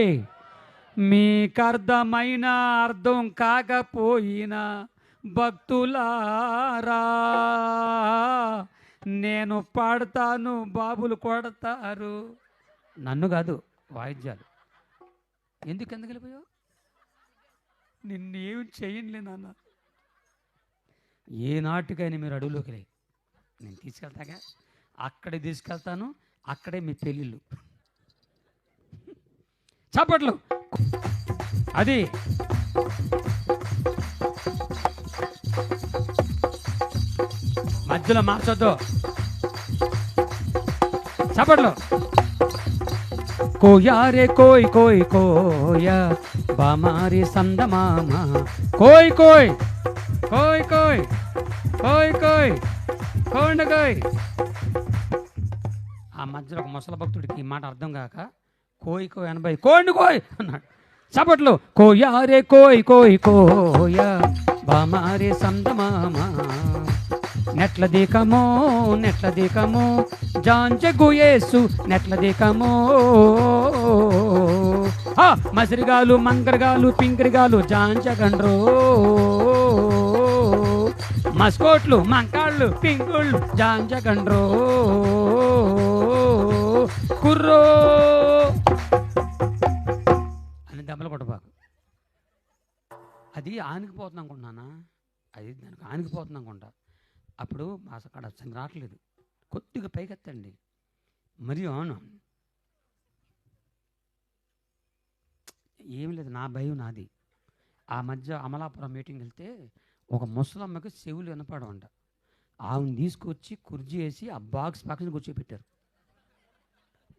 మీకు మీకర్థమైన అర్థం కాకపోయినా భక్తులారా నేను పాడతాను బాబులు కొడతారు. నన్ను కాదు వాయిద్యాలు. ఎందుకు ఎందుకు వెళ్ళిపోయావు? నిన్నేం చేయనులే నాన్న. ఏ నాటికైనా మీరు అడవులోకి రే. నేను తీసుకెళ్తాగా. అక్కడే తీసుకెళ్తాను అక్కడే మీ పెళ్ళిళ్ళు. చప్పట్లు అది. మధ్యలో మార్చొద్దు. చప్పట్లు కోయారే కోయ్ కోయ్ కోయా. బామారి సందమామ కోయ్ కోయ్. కోయ్ కోయ్. కోయ్ కోయ్. కోండ కోయ్. ఆ మధ్యలో ఒక ముసల భక్తుడికి ఈ మాట అర్థం కాక కోయి కోయ ఎనభై. కోండి కోయ్ అన్నాడు. చప్పట్లు. కోయారే కోయ్ కోయ్ కోయ బామారే సందమామా నెట్ల దీకమో నెట్ల దీకమో జాంచె గుయేసు నెట్ల దీకమో. మసిరిగాలు మంగరగాలు పింకరిగాలు జాంచగండ్రో మస్కోట్లు మంకాళ్ళు పింకుళ్ళు జాంచగండ్రో కుర్రో. అది ఆనికిపోతుంది అనుకుంటున్నానా అది దానికి ఆనికిపోతుంది అనుకుంటా. అప్పుడు మా అక్కడ అసలు రావట్లేదు. కొద్దిగా పైకెత్తండి. మరియు అవును. ఏం లేదు నా భయం నాది. ఆ మధ్య అమలాపురం మీటింగ్ వెళ్తే ఒక ముసలమ్మకి చెవులు వినపడమంట ఆమెను తీసుకొచ్చి కుర్జీ వేసి ఆ బాక్స్ పక్కన కూర్చోబెట్టారు.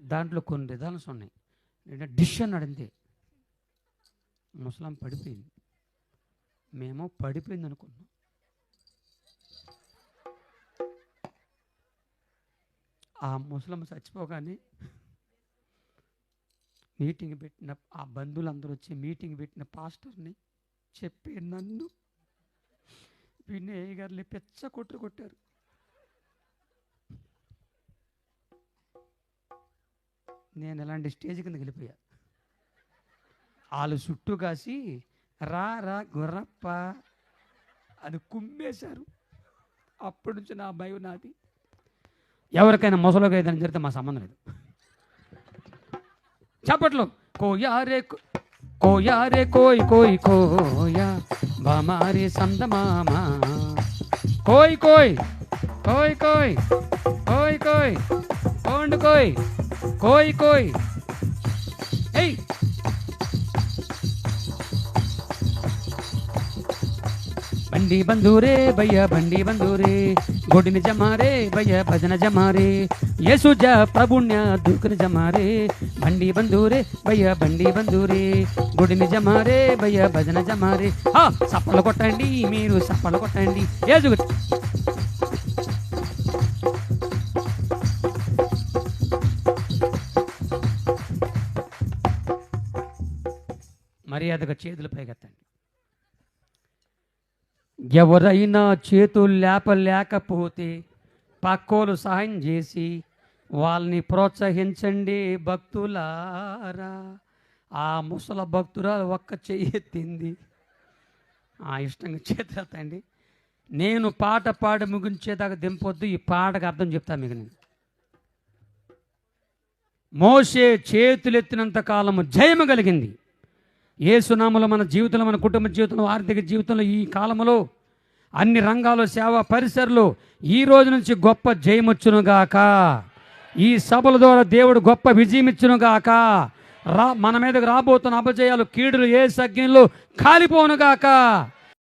దాంట్లో కొన్ని రిజల్ట్స్ ఉన్నాయి. నేను డిష్ అన్నాడు అంతే ముసలం పడిపోయింది. మేము పడిపోయింది అనుకున్నాం ఆ ముసలమ్మ చచ్చిపోగానే మీటింగ్ పెట్టిన ఆ బంధువులందరూ వచ్చి మీటింగ్ పెట్టిన పాస్టర్ని చెప్పి నన్ను వినయ్ గారిని పెచ్చ కొట్టు కొట్టారు. నేను ఎలాంటి స్టేజ్ కింద వెళ్ళిపోయా. వాళ్ళు చుట్టూ కాసి రా రా గుర్రప్ప అని కుమ్మేశారు. అప్పటి నుంచి నా భయం నాది. ఎవరికైనా మొసలోకి ఏదైనా జరిగితే మా సంబంధం లేదు. చప్పట్లు. కోయారే కో- కోయారే కోయ్ కోయ్ కోయా బామారే సందమామ కోయ్ కోయ్ కోయ్ కోయ్ కోయ్ కోయ్ కోండు కోయ్ కోయ్ కోయ్. ఏయ్! బండి బంధూరే భయ్య బండి బంధూరే గొడిని జమారే భయ్య భజన జమారే యేసుజ ప్రభుణ్య దూకుని జమారే బండి బంధూరే భయ్య బండి బంధూరే గుడిని జమారే భయ్య భజన జమారే ఆ సప్పలు కొట్టండి మీరు సప్పలు కొట్టండి ఏసు మర్యాదగా చేతులు పైకెత్తండి ఎవరైనా చేతులు లేపలేకపోతే పక్కోలు సహాయం చేసి వాళ్ళని ప్రోత్సహించండి భక్తులారా. ఆ ముసల భక్తురాలు ఒక్క చెయ్యి ఆ ఇష్టంగా చేతండి నేను పాట పాడి ముగించేదాకా దింపొద్దు ఈ పాటకు అర్థం చెప్తాను మీకు నేను. మోసే చేతులెత్తినంత కాలము జయము కలిగింది. ఏసునామలో మన జీవితంలో మన కుటుంబ జీవితంలో ఆర్థిక జీవితంలో ఈ కాలంలో అన్ని రంగాల్లో సేవ పరిసరలో ఈ రోజు నుంచి గొప్ప జయమొచ్చునుగాక. ఈ సభల ద్వారా దేవుడు గొప్ప విజయం ఇచ్చునుగాక రా మన మీదకి రాబోతున్న అపజయాలు కీడులు ఏ సజ్ఞంలో కాలిపోనుగాక.